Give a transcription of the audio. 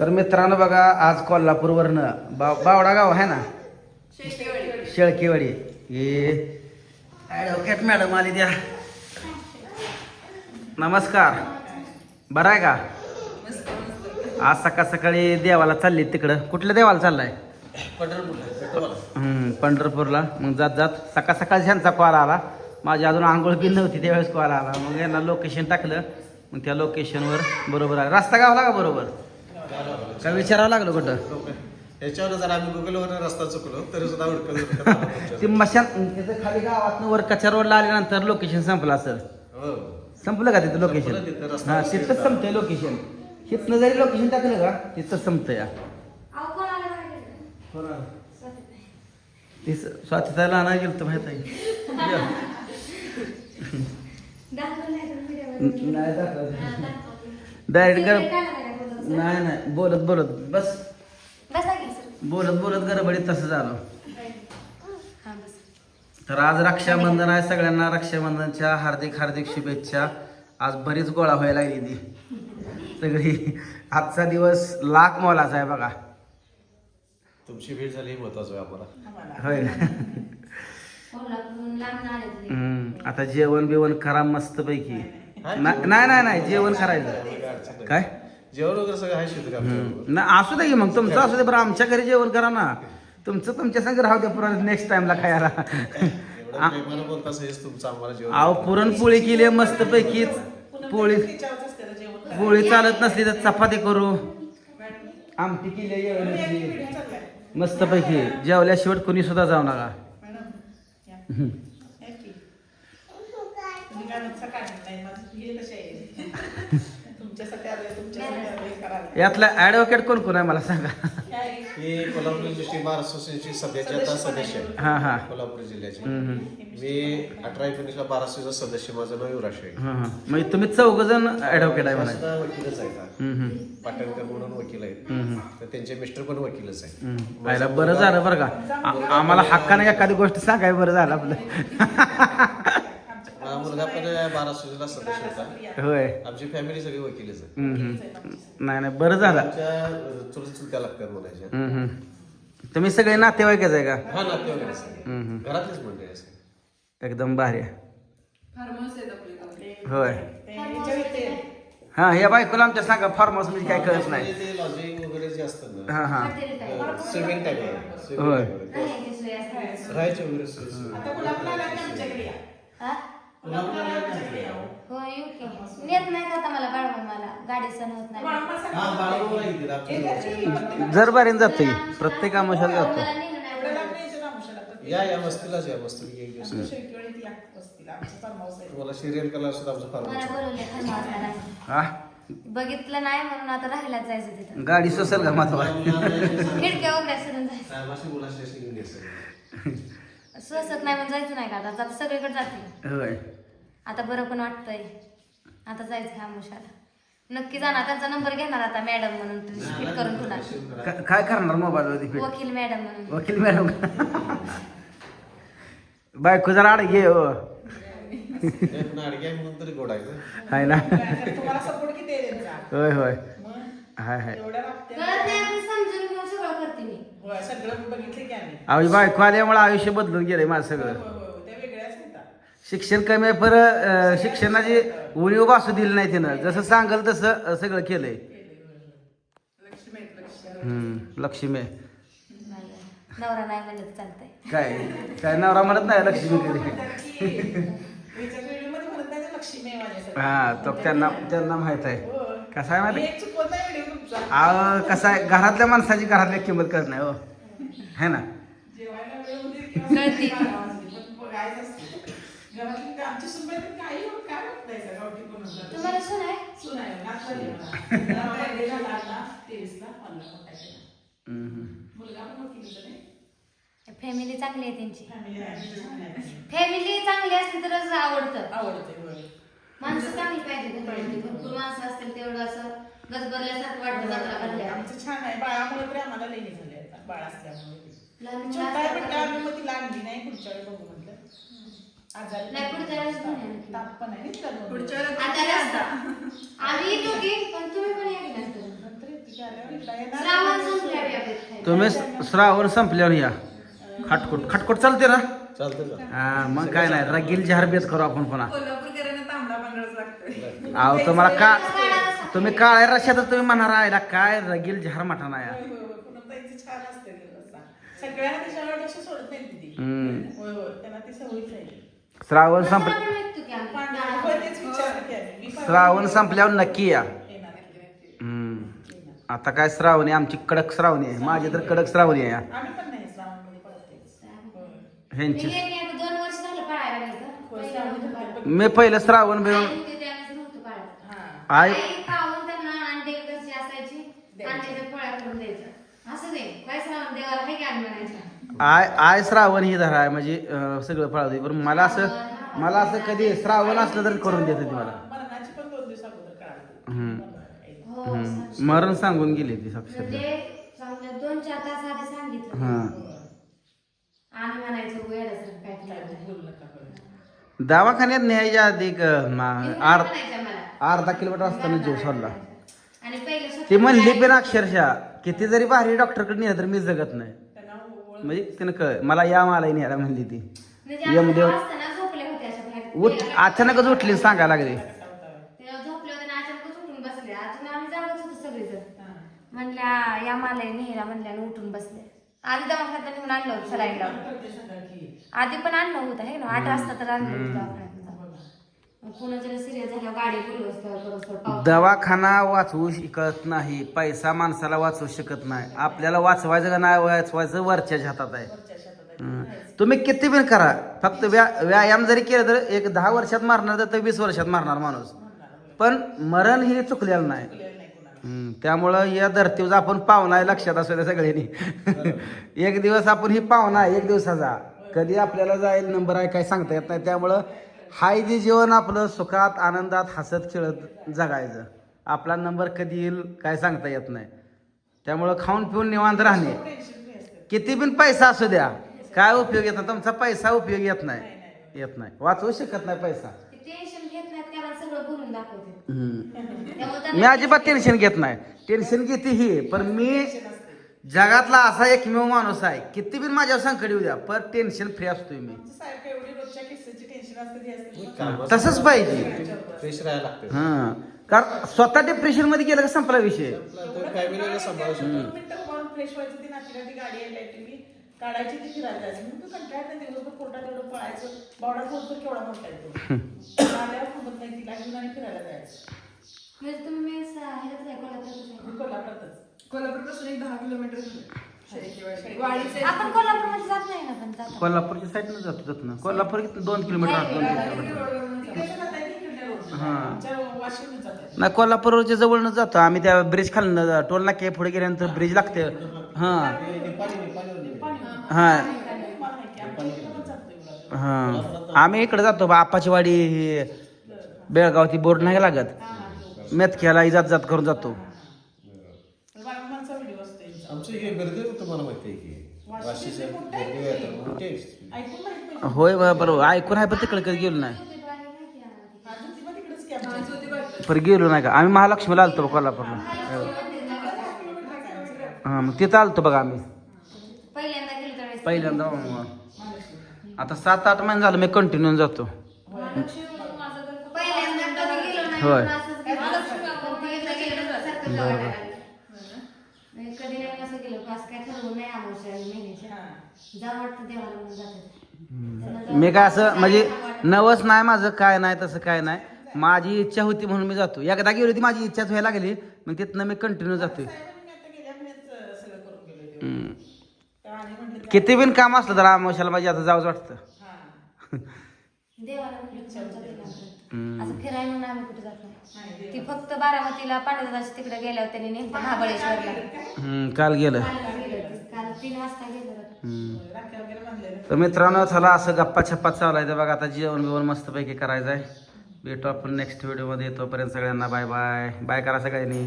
तर मित्रांनो बघा आज कोल्हापूरवरनं बा बावडा गाव आहे ना? शेळकेवाडी. हे ॲडव्होकेट मॅडम आली द्या नमस्कार. बरं आहे का? आज सकाळ सकाळी देवाला चालली तिकडं. कुठल्या देवाला चाललाय? पंढरपूरला पंढरपूरला. मग जात जात सकाळ सकाळी ह्यांचा कॉल आला. माझी अजून आंघोळ बी नव्हती त्यावेळेस कॉल आला. मग यांना लोकेशन टाकलं. मग त्या लोकेशनवर बरोबर आलं रस्ता गावला का बरोबर? का विचारावं लागलं कुठं याच्यावर जर आम्ही गुगलवर रस्ता चुकलो तरी सुद्धा तुमच्या. ते मशान तिथं खाली गावातनं वर कच्च्या रोडला आल्यानंतर लोकेशन संपलं असेल हो. संपलं का तिथं लोकेशन संपलं तिथं, रस्ता हा तिथंच? संपतंय लोकेशन तिथनं जरी लोकेशन टाकलं का तिथं संपतं या? ती स्वातीताला नाही गेलं तर माहीत आहे. डायरेक्ट काय नाही? नाही. बोलत बोलत. बस. बसा की सर. बोलत बोलत गडबडीत तसं झालं. हा, बस. तर आज रक्षाबंधन आहे. सगळ्यांना रक्षाबंधनच्या हार्दिक हार्दिक शुभेच्छा. आज बरीच गोळा व्हायला लागली ती. सगळी. आजचा दिवस लाख मोलाचा आहे बघा. तुमची भेट झाली हे महत्वाचं आहे आम्हाला. होय. ना? कोल्हापूरहून लांब आले तुम्ही. हम्म, आता जेवण बिवण करा मस्त पैकी नाही नाही नाही. जेवण करायचं. काय? जेवण वगैरे सगळं आहे शिल्लक आमच्याबरोबर. ना असू दे की मग तुमचं असू दे बरं आमच्या घरी जेवण करा ना. तुमचं तुमच्या संग राहू द्या पुरण नेक्स्ट टाइमला खायला. अहो पुरणपोळी केली मस्त पैकी पोळी पोळी चालत नसली तर चपाती करू. आमटी केली मस्त पैकी. जेवल्या शेवट कुणी सुद्धा जाऊ नका. यातला ऍडव्होकेट कोण कोण आहे मला सांगा? मी कोल्हापूर डिस्ट्रिक्ट बार असोसिएशनची सभेचे आता सदस्य आहे? हा हा. कोल्हापूर जिल्ह्याचे. हम्म, हम्म. मी अठरा एकोणीसला बाराशेचा सदस्य माझं नाव युवराज आहे हा हा. म्हणजे तुम्ही चौघ जण ऍडव्होकेट आहे सुद्धा वकीलच आहे का? हम्म, हम्म. पाटणकर म्हणून वकील आहेत. तर त्यांचे मिस्टर पण वकीलच आहे हम्म. पाहिला बरं झालं बरं का. आ- आम्हाला हक्काने एखादी गोष्ट सांगाय बरं झालं आपलं. सदस्य होता. होय. आमची फॅमिली सगळी वकीलच आहे हम्म, हम्म. नाही नाही बरं झालं. आमच्या चुलत चुलत्या लागतात हम्म, हम्म. तुम्ही सगळे नातेवाईकच आहे का? हा नातेवाईकच आहे. हम्म, हम्म. घरातलेच मंडळी असते एकदम भारी आहे. होय. हा या बायकोला आमच्या सांगा फार्म हाऊस म्हणजे काय कळत नाही. ते लॉजिंग वगैरे जे ना हा हा? स्विमिंग टाईप आहे. होय. सोय? हो, येऊ की. नेत नाही का आता मला बाळवा मला? गाडी सण होत नाही. हा, बाळूमामा येतील आमच्या जरबारीन जातो की प्रत्येक आमोशाला जातो मला नेलं नाही. या या मस्तीलाच या मस्ती एक दिवस. तुम्हाला सिरियल कलर सुद्धा आमचं फार मला बोलवले खरं नाही हा? बघितलं नाही म्हणून आता राहायला जायचं तिथं. गाडी सोसेल का माझा खिडक्या उघड्या सोडून जायचं. अशी घेऊन यायचं. स्वसत नाही म्हणून जायचं नाही का? आता आता सगळीकडे जाते. होय. आता बरं पण वाटतंय. आता जायचं ह्या मुशाला नक्की जाणार. त्यांचा नंबर घेणार आता मॅडम म्हणून फिट करून ठेवणार का- काय करणार मोबाईल वरती फिट? वकील मॅडम म्हणून. वकील मॅडम बायको जरा आड घे हो. आहे म्हणून तरी आहे. हाय ना. तुम्हाला सपोर्ट किती आहे त्यांचा? होय होय. मग हाय हाय. एवढ्या बाबतीत कळत नाही आपण समजून घेऊन सगळं करते मी होय, सगळं बघितले की आम्ही? अहो बायको आल्यामुळे आयुष्य बदलून गेलंय माझं सगळं. होय, होय, होय. त्या वेगळ्याच होता. शिक्षण कमी आहे पर अं, शिक्षणाची उणीव भासू दिली नाही तिनं. जसं सांगल तसं अं, सगळं केलंय. लक्ष्मी आहेत, लक्ष्मी. हम्म, लक्ष्मी आहे. नाही नवरा नाही म्हणत चालतंय. काय? काय नवरा म्हणत नाही लक्ष्मी कधी? विचार व्हिडिओमध्ये म्हणत नाही ते लक्ष्मी आहे माझ्यासाठी हा तो त्यांना त्यांना माहीत आहे. कसं आहे मी माहिती एक चुकवत नाही व्हिडिओ तुमचा अहो कसं आहे घरातल्या माणसाची घरातल्या किंमत करत नाही हो है ना जेवायला वेळ होते कळते. किंवा पण बघायचं असते घरातली का- आमची सुनबाई तर काही होत काय होत नाही सगळं गावठी कोण होतं. तुम्हाला सून आहे सून आहे, नात झाली मला. जरा birthday झाला आता, 23 ला, मला मोठा केला. हम्म. मुलगा पण वकीलच आहे. फॅमिली चांगली आहे त्यांची. फॅमिली चांगली असली तरच आवडतं आवडते. माणसं चांगली पाहिजे घरामध्ये भरपूर माणसं असतील तेवढं असं गजबरल्यासारखं वाटतं जत्रा भरल्या आमचं छान आहे बाळामुळे तरी आम्हाला लेणी झाले आता बाळ असल्यामुळे लहान मुलं छोटा आहे पण असल्यावर- आम्ही मग ती लागली नाही पुढच्या वेळी बघू म्हटलं आजारी नाही, पुढच्या वेळेस पण आहे. ताप पण आहे ना त्याला. आता रस्ता. आम्ही येतो की पण तुम्ही पण या की नंतर. नंतर येते. आल्यावर इकडं येणार. श्रावण संपल्यावर या बेत खायला. तुम्ही श्रावण संपल्यावर या खटकोट खटकोट चालते ना चालतं का हा मग काय नाही रगील जहर बेत करू आपण पुन्हा कोल्हापूरकरांना तांबडा पांढराच लागतोय अहो तुम्हाला का तुम्ही काळ्या रश्यातच तुम्ही म्हणणार आहे ना काय रगील जहर मठा नाही होय, होय, होय. पुन्हा ताईचं छान असतं ते रस्सा. सगळ्यांना त्याच्यावर डोसे सोडत नाही ती हम्म. होय होय त्यांना ती सवयच आहे श्रावण रस्सा संप पण विकतो की आम्ही. पांढरा होय तेच विचारलं की आम्ही. मी पण- श्रावण संपल्यावर नक्की या येणार. हम्म. आता काय श्रावणी आमची कडक श्रावणी आहे माझी तर कडक श्रावणी आहे आम्ही पण नाही श्रावणमध्ये पडतेच. होय. ह्यांची मी गेली आता दोन वर्ष झालं पाळायला लागलं. होय, पहिलं श्रावण. मी पहिलं. हा. आई खाऊन त्यांना अंडे कशी असायची अंड्याच्या पोळ्या करून द्यायचं असं नाही काय श्रावण देवाला म्हणायचं. आय आय श्रावण ही धरा आहे म्हणजे अं, सगळं फळावते पण मला असं मला असं कधी श्रावण असलं तर करून देत होती मला. मरणाची पण दोन दिवस अगोदर कळाली. हम्म. हो हम्म. मरण सांगून गेली ती साक्षात म्हणजे चांगलं दोन चार तास आधी सांगितलं. हा. आम्ही म्हणायचो वेळासारखं काय काय केलं बोलू नका होय. दवाखान्यात न्यायच्या आधी एक, अं, मा- अर्ध म्हणायचं मला. अर्धा किलोमीटर असताना जीव सोडला आणि पहिलं स्वतः ती म्हणली पण अक्षरशः किती जरी भारी डॉक्टरकडे नेलं तर मी जगत नाही. त्यांना म्हणजे तिनं कळ मला या मला न्यायला म्हणली ती. म्हणजे यमदेव. उठ अचानकच उठली सांगायला लागली. कसा होता होय. तेव्हा झोपले होते आणि अचानकच उठून बसले. अजून आम्ही जागच होतो सगळेजण. हा. म्हणल्या या मला नेहरा म्हणल्या उठून बसले. आधी दवाखान्यात नेऊन आणलं होतं सलाईन लावून. आधी पण आणलं होतं हे ना? आठ वाजता तर आणलं होतं कुणाच्या सिरियस झाल्या गाडी दवाखाना वाचवू शकत नाही पैसा माणसाला वाचवू शकत नाही. आपल्याला वाचवायचं का नाही वाचवायचं वरच्याच हातात आहे. तुम्ही किती पण करा फक्त व्या व्यायाम जरी केलं तर एक दहा वर्षात मारणार तर वीस वर्षात मारणार माणूस. पण मरण हे चुकलेलं नाही. त्यामुळं या धर्तीवर आपण पाहुणा आहे लक्षात असू द्या सगळ्यांनी. एक दिवस आपण ही पाहुणा आहे एक दिवसाचा. कधी आपल्याला जाईल नंबर आहे काय सांगता येत नाही. त्यामुळं हाय जे जीवन आपलं सुखात आनंदात हसत खेळत जगायचं. आपला नंबर कधी येईल काय सांगता येत नाही. त्यामुळं खाऊन पिऊन निवांत राहणे. किती पण पैसा असू द्या काय उपयोग येत नाही. तुमचा पैसा उपयोग येत नाही. येत नाही. वाचवू शकत नाही पैसा. मी अजिबात टेन्शन घेत नाही. टेन्शन घेते ही पण मी जगातला असा एकमेव माणूस आहे. किती बी माझ्यावर संकट येऊ द्या पण टेन्शन फ्री असतोय मी. तसंच पाहिजे. फ्रेश राहायला लागतं हा. कारण स्वतः डिप्रेशनमध्ये गेलं का संपला विषय? फॅमिलीला सांभाळू शकतो. फ्रेश व्हायचं ती गाडी यायला येते मी काढायची ती फिरायला जायची मग तू कंटाळत नाही दिवसभर पोटात एवढं पळायचं. बावडा केवढा मोठा येतो. आल्यावर थांबत नाही तिला घेऊन आणि फिरायला जायचं. म्हणजे तुम्ही स- ह्याच्यात आहे, कोल्हापूरातच आहे. मी कोल्हापुरातच. कोल्हापूरपासून एक दहा किलोमीटर आपण कोल्हापूरमध्ये जात नाही ना पण जातो. कोल्हापूरच्या साईडनं जातो जात ना. कोल्हापूर किती दोन किलोमीटर आत, दोन किलोमीटर. हा. नाही कोल्हापूरच्या जवळनं जातो. आम्ही त्या ब्रिज खालनं टोल नाके पुढे गेल्यानंतर ब्रिज लागते. हा. हा. हा. आम्ही इकडे जातो बा आपाची वाडी बेळगाव ती बोर्ड नाही लागत. मेतक्याला जात जात करून जातो. असतो यांचा. आमचं हे गर्दी तुम्हाला माहिती आहे की वाशीच्या गर्दी आहे, मोठी आहे. ऐकून माहीत नाही. होय बा- बरोबर ऐकून आहे पण तिकडे कधी गेलो नाही तिकडेच की आमच्या. पण गेलो नाही का आम्ही महालक्ष्मीला आलतो बा कोल्हापूरला हा मग तिथं आलतो बघा आम्ही पहिल्यांदा गेलो त्यावेळेस पहिल्यांदा मग. आता सात आठ महिने झालं मी कंटिन्यू जातो पहिल्यांदा कधी गेलो नाही होय. पण असंच गेलो. पण ते एकदा गेलो तर सारखं जावं लागायला. म्हणजे कधी नाही असं गेलो पास काय ठरवून नाही आमोशा महिन्याच्या हा. जा वाटतं देवाला म्हणून जातात. मी काय असं म्हणजे नवस नाही माझं काय नाही तसं काय नाही. माझी इच्छा होती म्हणून मी जातो. एकदा गेली होती माझी इच्छाच व्हायला लागली मग तिथनं मी कंटिन्यू जातोय. साहेबांनी मी आता गेल्या महिन्यात सगळं करून गेलोय देव. हम्म. तेव्हा आणि म्हटलं किती बिन काम असलं तर आमोशाला माझी आता जाऊच वाटतं. हा. असं फिरायला म्हणून आम्ही कुठे जात नाही, ती फक्त बारामतीला पांडुरंगाच्या तिकडे गेल्यावर त्यांनी नेमकं महाबळेश्वरला. काल गेलं. तीन वाजता गेलो तर मित्रांनो चला असं गप्पा छप्पा चालायचं बघा आता जेवण बिवण मस्तपैकी करायचं आहे भेटू आपण नेक्स्ट व्हिडिओमध्ये तोपर्यंत सगळ्यांना बाय बाय बाय करा सगळ्यांनी.